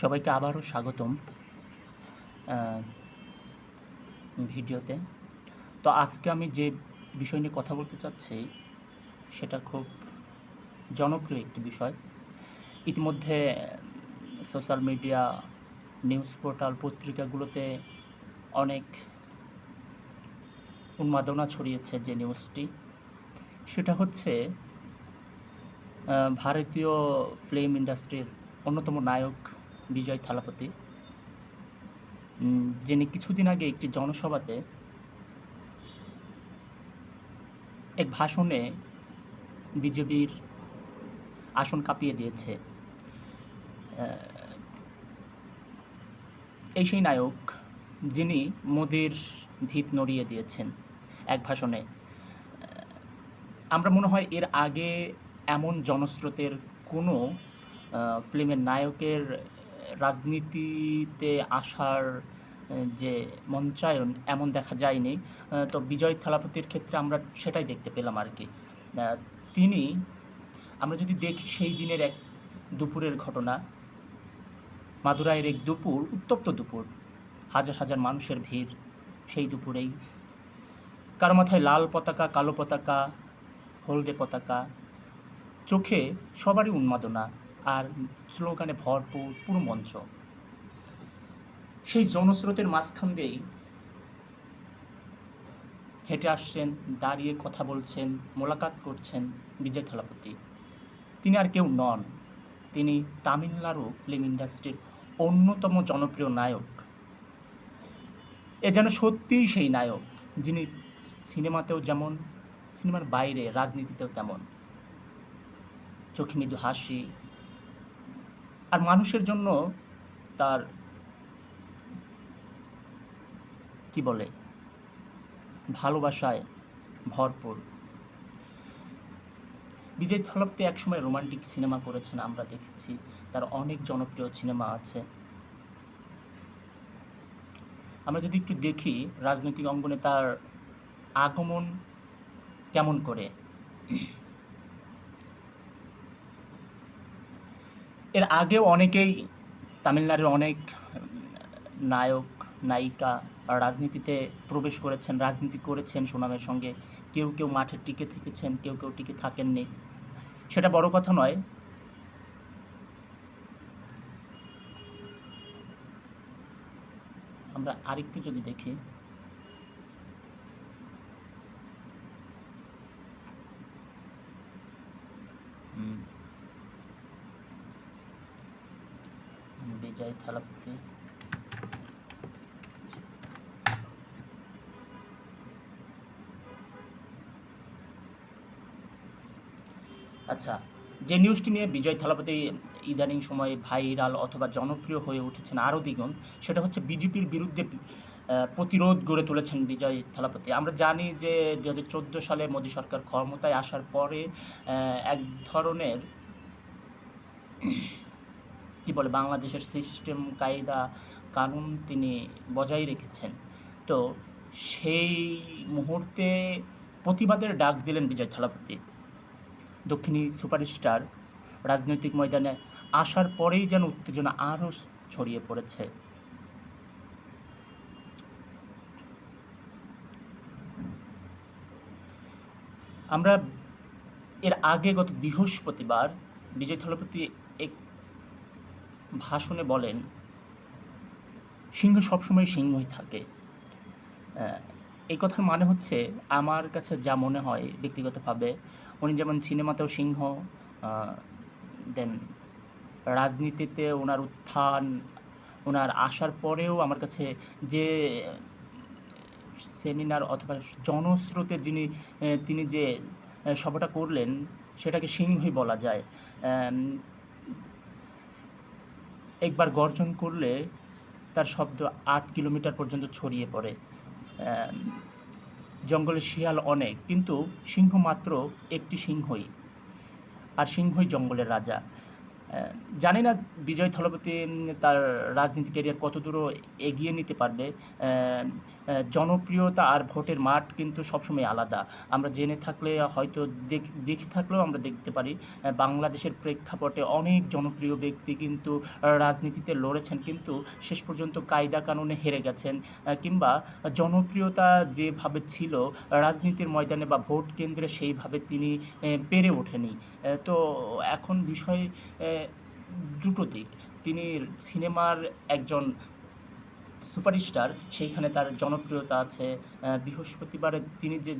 সবাইকে আবারও স্বাগতম ভিডিওতে। তো আজকে আমি যে বিষয় নিয়ে কথা বলতে চাচ্ছি, সেটা খুব জনপ্রিয় একটি বিষয়। ইতিমধ্যে সোশ্যাল মিডিয়া, নিউজ পোর্টাল, পত্রিকাগুলোতে অনেক উন্মাদনা ছড়িয়েছে যে নিউজটি। সেটা হচ্ছে ভারতীয় ফিল্ম ইন্ডাস্ট্রির অন্যতম নায়ক বিজয় থালাপতি। যিনি কিছুদিন আগে একটি জনসভাতে এক ভাষণে বিজেপির আসন কাঁপিয়ে দিয়েছে। এই সেই নায়ক যিনি মোদির ভিত নড়িয়ে দিয়েছেন এক ভাষণে। আমরা মনে হয় এর আগে এমন জনস্রোতের কোনো ফিল্মের নায়কের রাজনীতিতে আসার যে মঞ্চায়ন এমন দেখা যায়নি। তো বিজয় থালাপতির ক্ষেত্রে আমরা সেটাই দেখতে পেলাম আর কি। তিনি, আমরা যদি দেখি সেই দিনের এক দুপুরের ঘটনা, মাদুরাইয়ের এক দুপুর, উত্তপ্ত দুপুর, হাজার হাজার মানুষের ভিড় সেই দুপুরেই। কারও মাথায় লাল পতাকা, কালো পতাকা, হলদে পতাকা, চোখে সবারই উন্মাদনা। আর স্লোগানে ভরপুর পুরো মঞ্চ। সেই জনস্রোতের মাঝখান দিয়েই হেঁটে আসছেন, দাঁড়িয়ে কথা বলছেন, মোলাকাত করছেন বিজয় থালাপতি। তিনি আর কেউ নন। তিনি তামিলনাড়ু ফিল্ম ইন্ডাস্ট্রির অন্যতম জনপ্রিয় নায়ক। এ যেন সত্যিই সেই নায়ক, যিনি সিনেমাতেও যেমন, সিনেমার বাইরে, রাজনীতিতেও তেমন। চোখে মৃদু হাসি আর মানুষের জন্য তার, কি বলে, ভালোবাসায় ভরপুর। বিজয় থালাপতি একসময় রোমান্টিক সিনেমা করেছেন, আমরা দেখেছি। তার অনেক জনপ্রিয় সিনেমা আছে। আমরা যদি একটু দেখি রাজনৈতিক অঙ্গনে তার আগমন কেমন করে। এর আগেও অনেকেই তামিলনাড়ুর অনেক নায়ক, নায়িকা রাজনীতিতে প্রবেশ করেছেন, রাজনীতি করেছেন সুনামের সঙ্গে। কেউ কেউ মাঠে টিকে থেকেছেন, কেউ কেউ টিকে থাকেননি। সেটা বড় কথা নয়। আমরা আরেকটু যদি দেখি। হুম। বিজয় থালাপতি আচ্ছা যে নিউজটি নিয়ে বিজয় থালাপতি ইদানিং সময়ে ভাইরাল অথবা জনপ্রিয় হয়ে উঠেছেন আরও দ্বিগুণ, সেটা হচ্ছে বিজেপির বিরুদ্ধে প্রতিরোধ গড়ে তুলেছেন বিজয় থালাপতি। আমরা জানি যে দু হাজার চোদ্দ সালে মোদী সরকার ক্ষমতায় আসার পরে এক ধরনের কি বলে, বাংলাদেশের সিস্টেম, কায়দা, কানুন তিনি বজায় রেখেছেন। তো সেই মুহূর্তে প্রতিবাদের ডাক দিলেন বিজয় থালাপতি, দক্ষিণী সুপারস্টার রাজনৈতিক ময়দানে আসার পরেই যেন উত্তেজনা আরও ছড়িয়ে পড়েছে। আমরা এর আগে গত বৃহস্পতিবার বিজয় থলপতি এক ভাষণে বলেন, সিংহ সবসময় সিংহই থাকে। এই কথার মানে হচ্ছে আমার কাছে যা মনে হয় ব্যক্তিগতভাবে, উনি যেমন সিনেমাতেও সিংহ দেন রাজনীতিতে ওনার উত্থান, ওনার আসার পরেও আমার কাছে যে সেমিনার অথবা জনস্রোতে যিনি তিনি যে সভাটা করলেন, সেটাকে সিংহই বলা যায়। একবার গর্জন করলে তার শব্দ আট কিলোমিটার পর্যন্ত ছড়িয়ে পড়ে। জঙ্গলে শিয়াল অনেক, কিন্তু সিংহ মাত্র একটি সিংহই, আর সিংহই জঙ্গলের রাজা। জানি না বিজয় থলপতি তার রাজনীতি ক্যারিয়ার কত দূর এগিয়ে নিতে পারবে। জনপ্রিয়তা আর ভোটের মাঠ কিন্তু সবসময় আলাদা। আমরা জেনে থাকলে, হয়তো দেখ থাকলেও আমরা দেখতে পারি বাংলাদেশের প্রেক্ষাপটে অনেক জনপ্রিয় ব্যক্তি কিন্তু রাজনীতিতে লড়েছেন কিন্তু শেষ পর্যন্ত কায়দা কানুনে হেরে গেছেন। কিংবা জনপ্রিয়তা যেভাবে ছিল, রাজনীতির ময়দানে বা ভোট কেন্দ্রে সেইভাবে তিনি পেরে ওঠেনি। তো এখন বিষয় দুটো দিক। তিনি সিনেমার একজন সুপারস্টার, সেইখানে তার জনপ্রিয়তা আছে। বৃহস্পতিবারে তিনি যে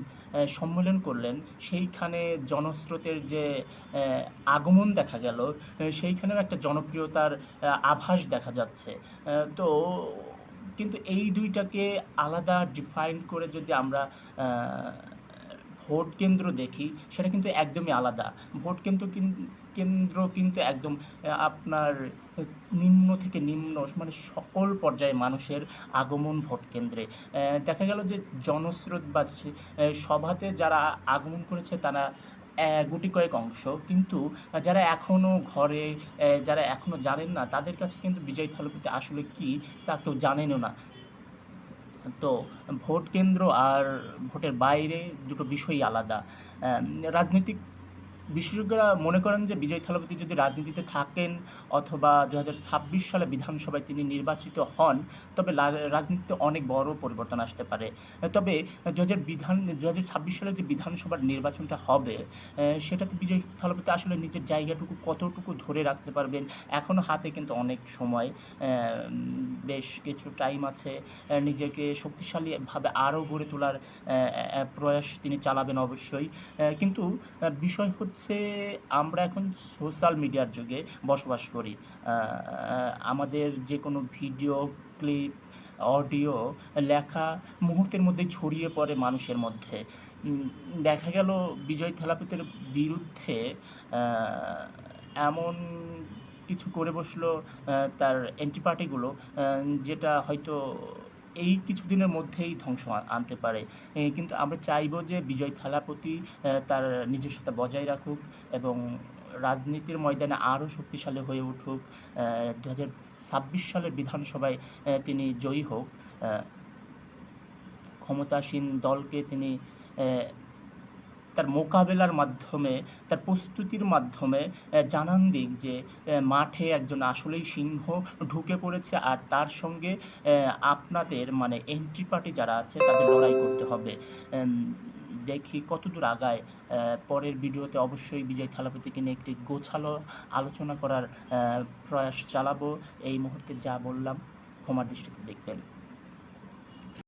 সম্মেলন করলেন, সেইখানে জনস্রোতের যে আগমন দেখা গেল সেইখানেও একটা জনপ্রিয়তার আভাস দেখা যাচ্ছে। তো কিন্তু এই দুইটাকে আলাদা, ডিফাইন করে যদি আমরা ভোট কেন্দ্র দেখি, সেটা কিন্তু একদমই আলাদা। ভোট কেন্দ্র কিন- কেন্দ্র কিন্তু একদম আপনার নিম্ন থেকে নিম্ন মানে সকল পর্যায়ে মানুষের আগমন ভোট কেন্দ্রে। দেখা গেল যে জনস্রোত বা সভাতে যারা আগমন করেছে তারা গুটি কয়েক অংশ। কিন্তু যারা এখনও ঘরে যারা এখনও জানেন না, তাদের কাছে কিন্তু বিজয় থালপতি আসলে কি, তা কেউ জানেনও না। তো ভোট কেন্দ্র আর ভোটের বাইরে দুটো বিষয়ই আলাদা। রাজনৈতিক বিশেষজ্ঞরা মনে করেন যে বিজয় থালাপতি যদি রাজনীতিতে থাকেন অথবা দু হাজার ছাব্বিশ সালে বিধানসভায় তিনি নির্বাচিত হন, তবে রাজনীতিতে অনেক বড় পরিবর্তন আসতে পারে। তবে দু হাজার বিধান দু হাজার ছাব্বিশ সালে যে বিধানসভার নির্বাচনটা হবে সেটাতে বিজয় থালাপতি আসলে নিজের জায়গাটুকু কতটুকু ধরে রাখতে পারবেন এখনও হাতে কিন্তু অনেক সময় বেশ কিছু টাইম আছে। নিজেকে শক্তিশালীভাবে আরও গড়ে তোলার প্রয়াস তিনি চালাবেন অবশ্যই। কিন্তু বিষয় হচ্ছে আমরা এখন সোশ্যাল মিডিয়ার যুগে বসবাস করি। আমাদের যে কোনো ভিডিও ক্লিপ অডিও লেখা মুহূর্তের মধ্যে ছড়িয়ে পড়ে মানুষের মধ্যে। দেখা গেল বিজয় থালাপতির বিরুদ্ধে এমন কিছু করে বসল তার অ্যান্টি পার্টিগুলো আহ, যেটা হয়তো এই কিছুদিনের মধ্যেই ধ্বংস আনতে পারে। কিন্তু আমরা চাইব যে বিজয় থালাপতি তার নিজস্বতা বজায় রাখুক এবং রাজনীতির ময়দানে আরও শক্তিশালী হয়ে উঠুক। দু হাজার ছাব্বিশ সালের বিধানসভায় তিনি জয়ী হোক। ক্ষমতাসীন দলকে তিনি তার মোকাবেলার মাধ্যমে, তার প্রস্তুতির মাধ্যমে জানান দিক যে মাঠে একজন আসলেই সিংহ ঢুকে পড়েছে আর তার সঙ্গে আপনাদের মানে এন্ট্রি পার্টি যারা আছে তাদের লড়াই করতে হবে। দেখি কতদূর আগায়। পরের ভিডিওতে অবশ্যই বিজয় থালাপতিকে নিয়ে একটি গোছালো আলোচনা করার প্রয়াস চালাবো। এই মুহূর্তে যা বললাম, ক্ষমার দৃষ্টিতে দেখবেন।